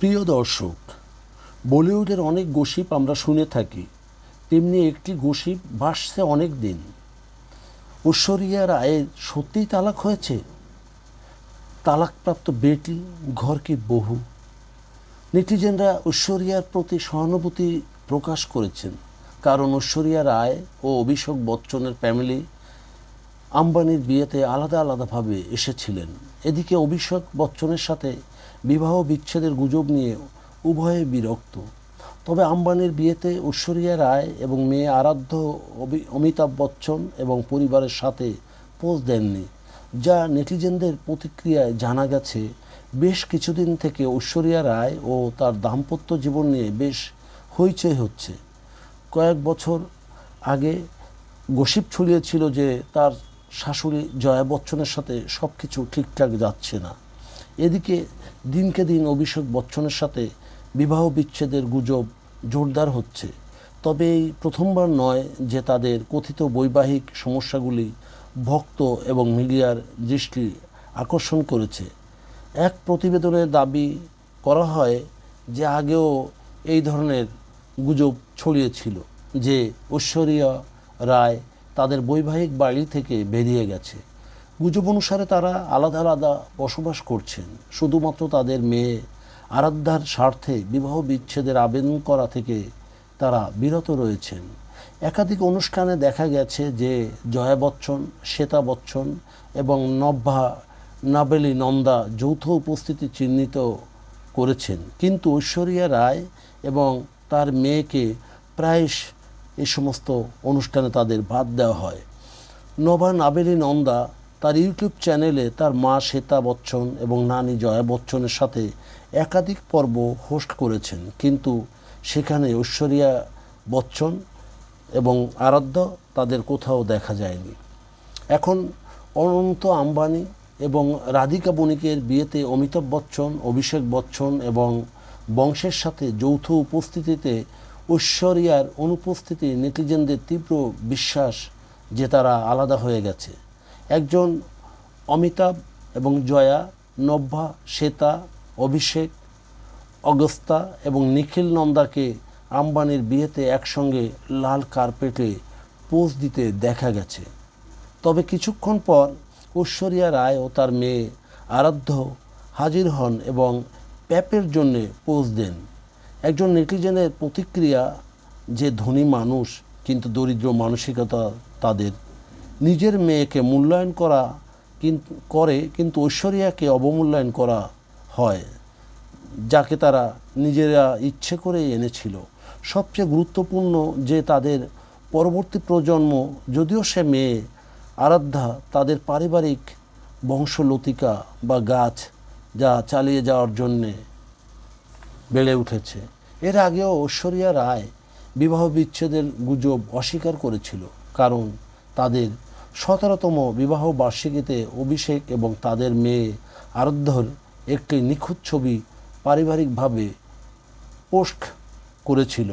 প্রিয় দর্শক, বলিউডের অনেক গসিপ আমরা শুনে থাকি। তেমনি একটি গসিপ ভাসছে অনেক দিন ঐশ্বরিয়া রায়ের সত্যিই তালাক হয়েছে? তালাকপ্রাপ্ত বেটি, ঘর কি বহু? নেটিজেনরা ঐশ্বরিয়ার প্রতি সহানুভূতি প্রকাশ করেছেন। কারণ ঐশ্বরিয়া রায় ও অভিষেক বচ্চনের ফ্যামিলি আম্বানির বিয়েতে আলাদা আলাদাভাবে এসেছিলেন। এদিকে অভিষেক বচ্চনের সাথে বিবাহ বিচ্ছেদের গুজব নিয়ে উভয়ে বিরক্ত। তবে আম্বানির বিয়েতে ঐশ্বরিয়া রায় এবং মেয়ে আরাধ্য অমিতাভ বচ্চন এবং পরিবারের সাথে পোজ দেননি, যা নেটিজেনদের প্রতিক্রিয়ায় জানা গেছে বেশ কিছুদিন থেকে ঐশ্বরিয়া রায় ও তার দাম্পত্য জীবন নিয়ে বেশ হইচই হচ্ছে। কয়েক বছর আগে গসিপ ছড়িয়েছিল যে তার শাশুড়ি জয়া বচ্চনের সাথে সব কিছু ঠিকঠাক যাচ্ছে না। এদিকে দিনকে দিন অভিষেক বচ্চনের সাথে বিবাহ বিচ্ছেদের গুজব জোরদার হচ্ছে। তবে এই প্রথমবার নয় যে তাদের কথিত বৈবাহিক সমস্যাগুলি ভক্ত এবং মিডিয়ার দৃষ্টি আকর্ষণ করেছে। এক প্রতিবেদনে দাবি করা হয় যে আগেও এই ধরনের গুজব ছড়িয়েছিল যে ঐশ্বরিয়া রায় তাদের বৈবাহিক বাড়ি থেকে বেরিয়ে গেছে। গুজব অনুসারে তারা আলাদা আলাদা বসবাস করছেন। শুধুমাত্র তাদের মেয়ে আরাধ্যার স্বার্থে বিবাহ বিচ্ছেদের আবেদন করা থেকে তারা বিরত রয়েছেন। একাধিক অনুষ্ঠানে দেখা গেছে যে জয়া বচ্চন, শ্বেতা বচ্চন এবং নভ্যা নাবেলি নন্দা যৌথ উপস্থিতি চিহ্নিত করেছেন। কিন্তু ঐশ্বরিয়া রায় এবং তার মেয়েকে প্রায় এই সমস্ত অনুষ্ঠানে তাদের বাদ দেওয়া হয়। নভা নাবেলি নন্দা তার ইউটিউব চ্যানেলে তার মা শ্বেতা বচ্চন এবং নানি জয়া বচ্চনের সাথে একাধিক পর্ব হোস্ট করেছেন। কিন্তু সেখানে ঐশ্বরিয়া বচ্চন এবং আরাধ্য তাদের কোথাও দেখা যায়নি। এখন অনন্ত আম্বানি এবং রাধিকা বণিকের বিয়েতে অমিতাভ বচ্চন, অভিষেক বচ্চন এবং বংশের সাথে যৌথ উপস্থিতিতে ঐশ্বরিয়ার অনুপস্থিতি নেটিজেনদের তীব্র বিশ্বাস যে তারা আলাদা হয়ে গেছে। একজন অমিতাভ এবং জয়া নভ্যা শ্বেতা, অভিষেক, অগস্তা এবং নিখিল নন্দাকে আম্বানির বিয়েতে একসঙ্গে লাল কার্পেটে পোজ দিতে দেখা গেছে। তবে কিছুক্ষণ পর ঐশ্বরিয়া রায় ও তার মেয়ে আরাধ্য হাজির হন এবং প্যাপের জন্যে পোজ দেন। একজন নেটিজেনের প্রতিক্রিয়া যে ধনী মানুষ কিন্তু দরিদ্র মানসিকতা তাদের, নিজের মেয়েকে মূল্যায়ন করা কিন্তু করে কিন্তু ঐশ্বরিয়াকে অবমূল্যায়ন করা হয়, যাকে তারা নিজেরা ইচ্ছে করে এনেছিল। সবচেয়ে গুরুত্বপূর্ণ যে তাদের পরবর্তী প্রজন্ম, যদিও সে মেয়ে, আরাধ্যা তাদের পারিবারিক বংশলতিকা বা গাছ যা চালিয়ে যাওয়ার জন্যে বেড়ে উঠেছে। এর আগেও ঐশ্বরিয়া রায় বিবাহ বিচ্ছেদের গুজব অস্বীকার করেছিল, কারণ তাদের সতেরোতম বিবাহ বার্ষিকীতে অভিষেক এবং তাদের মেয়ে আরাধ্যর একটি নিখুঁত ছবি পারিবারিকভাবে পোস্ট করেছিল।